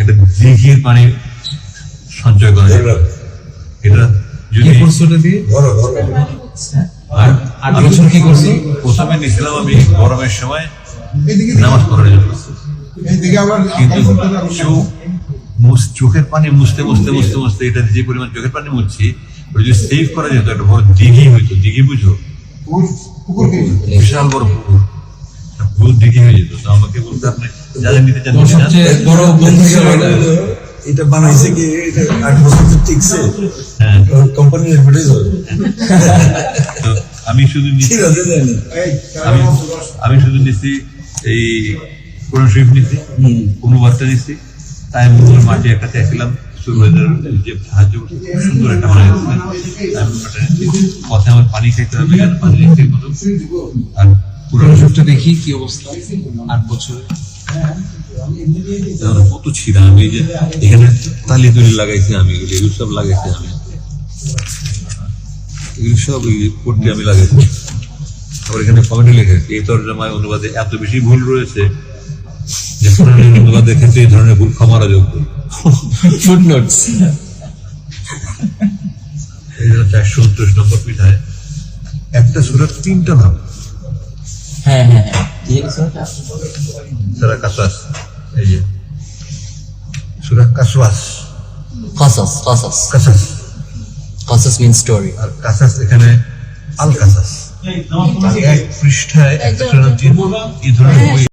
একটা দিঘির পানি সঞ্চয় করা যায়। এটা যদি দিয়ে? আর আট বছর কি করছ? প্রথমে নিয়েছিলাম আমি গরমের সময় নামাজ পড়ার জন্য। কিন্তু চোখ চোখের পানি মুছতে মুছতে মুছতে মুছতে এটা যে পরিমাণ চোখের পানি মুছছি ওটা যদি সেভ করা যেত একটা বড় দিঘি হইতো। দিঘি বুঝো? বিশাল বড় পুকুর। পুরো হয়ে যেত তো আমাকে বলতে আপনি যা যা নিতে চান। বড় বন্ধু এটা বানাইছে কি? এটা আট বছর তো টিকছে। হ্যাঁ। কোম্পানির অ্যাডভার্টাইজ হবে। আমি শুধু আমি আমি শুধু নিচ্ছি এই কোরআন শরীফ নিচ্ছি অনুবাদটা নিচ্ছি। তাই মূল মাঠে একটা চাইছিলাম সুরবাজার যে সাহায্য খুব সুন্দর একটা বানাই পথে আমার পানি খাইতে হবে পানি নিচ্ছি মতো আর দেখি কি অবস্থা? আট বছরে। কত ছিঁড়া আমি যে এখানে তালি তুলি লাগাইছি আমি এগুলো সব লাগাইছি আমি। এগুলো সব আমি লাগাইছি। আবার এখানে কমেন্টে লেখা এই তর্জমায় অনুবাদে এত বেশি ভুল রয়েছে যে কোরআনের অনুবাদের ক্ষেত্রে এই ধরনের ভুল ক্ষমার যোগ্য। ফুটনোটস এই চারশো উনত্রিশ নম্বর পিঠায় একটা সুরার তিনটা নাম। হ্যাঁ হ্যাঁ হ্যাঁ। ঠিক আছে ওটা? সারা কাসাস এই যে। সুরা কাসওয়াস কাসাস কাসাস কাসাস কাসাস means story. আর কাসাস এখানে আল কাসাস এক পৃষ্ঠায় একটা এই ধরনের বই